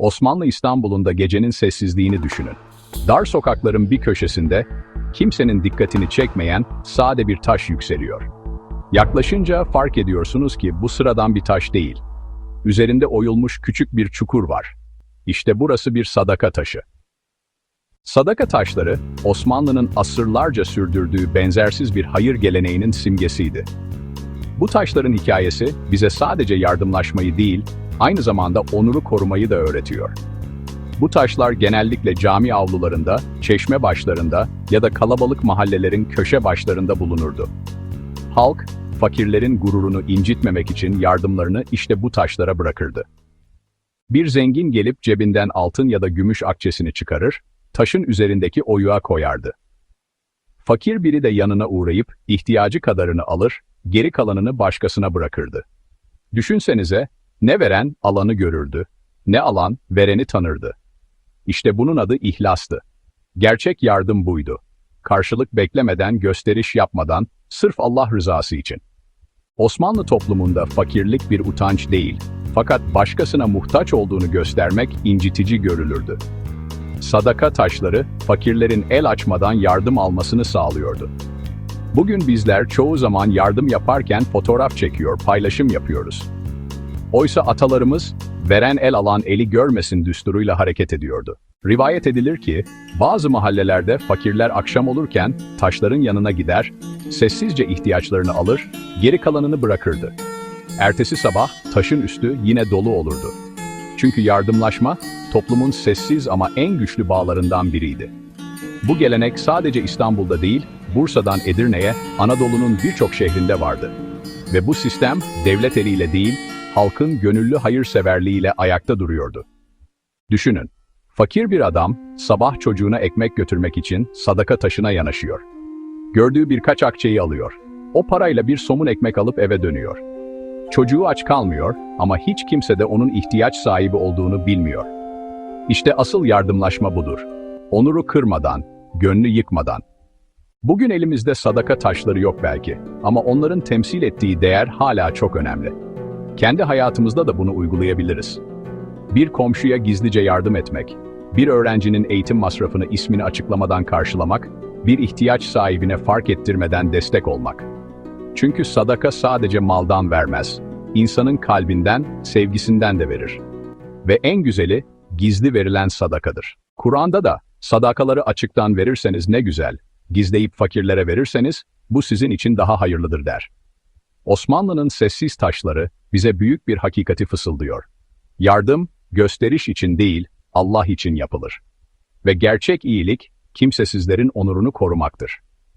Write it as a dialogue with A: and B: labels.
A: Osmanlı İstanbul'unda gecenin sessizliğini düşünün. Dar sokakların bir köşesinde kimsenin dikkatini çekmeyen sade bir taş yükseliyor. Yaklaşınca fark ediyorsunuz ki bu sıradan bir taş değil. Üzerinde oyulmuş küçük bir çukur var. İşte burası bir sadaka taşı. Sadaka taşları, Osmanlı'nın asırlarca sürdürdüğü benzersiz bir hayır geleneğinin simgesiydi. Bu taşların hikayesi bize sadece yardımlaşmayı değil, aynı zamanda onuru korumayı da öğretiyor. Bu taşlar genellikle cami avlularında, çeşme başlarında ya da kalabalık mahallelerin köşe başlarında bulunurdu. Halk, fakirlerin gururunu incitmemek için yardımlarını işte bu taşlara bırakırdı. Bir zengin gelip cebinden altın ya da gümüş akçesini çıkarır, taşın üzerindeki oyuğa koyardı. Fakir biri de yanına uğrayıp ihtiyacı kadarını alır, geri kalanını başkasına bırakırdı. Düşünsenize, ne veren alanı görürdü, ne alan vereni tanırdı. İşte bunun adı ihlastı. Gerçek yardım buydu. Karşılık beklemeden, gösteriş yapmadan, sırf Allah rızası için. Osmanlı toplumunda fakirlik bir utanç değil, fakat başkasına muhtaç olduğunu göstermek incitici görülürdü. Sadaka taşları, fakirlerin el açmadan yardım almasını sağlıyordu. Bugün bizler çoğu zaman yardım yaparken fotoğraf çekiyor, paylaşım yapıyoruz. Oysa atalarımız, veren el alan eli görmesin düsturuyla hareket ediyordu. Rivayet edilir ki, bazı mahallelerde fakirler akşam olurken taşların yanına gider, sessizce ihtiyaçlarını alır, geri kalanını bırakırdı. Ertesi sabah taşın üstü yine dolu olurdu. Çünkü yardımlaşma, toplumun sessiz ama en güçlü bağlarından biriydi. Bu gelenek sadece İstanbul'da değil, Bursa'dan Edirne'ye, Anadolu'nun birçok şehrinde vardı. Ve bu sistem devlet eliyle değil, halkın gönüllü hayırseverliğiyle ayakta duruyordu. Düşünün, fakir bir adam sabah çocuğuna ekmek götürmek için sadaka taşına yanaşıyor. Gördüğü birkaç akçeyi alıyor. O parayla bir somun ekmek alıp eve dönüyor. Çocuğu aç kalmıyor ama hiç kimse de onun ihtiyaç sahibi olduğunu bilmiyor. İşte asıl yardımlaşma budur. Onuru kırmadan, gönlü yıkmadan. Bugün elimizde sadaka taşları yok belki ama onların temsil ettiği değer hala çok önemli. Kendi hayatımızda da bunu uygulayabiliriz. Bir komşuya gizlice yardım etmek, bir öğrencinin eğitim masrafını ismini açıklamadan karşılamak, bir ihtiyaç sahibine fark ettirmeden destek olmak. Çünkü sadaka sadece maldan vermez, insanın kalbinden, sevgisinden de verir. Ve en güzeli, gizli verilen sadakadır. Kur'an'da da, sadakaları açıktan verirseniz ne güzel, gizleyip fakirlere verirseniz, bu sizin için daha hayırlıdır der. Osmanlı'nın sessiz taşları bize büyük bir hakikati fısıldıyor. Yardım, gösteriş için değil, Allah için yapılır. Ve gerçek iyilik, kimsesizlerin onurunu korumaktır.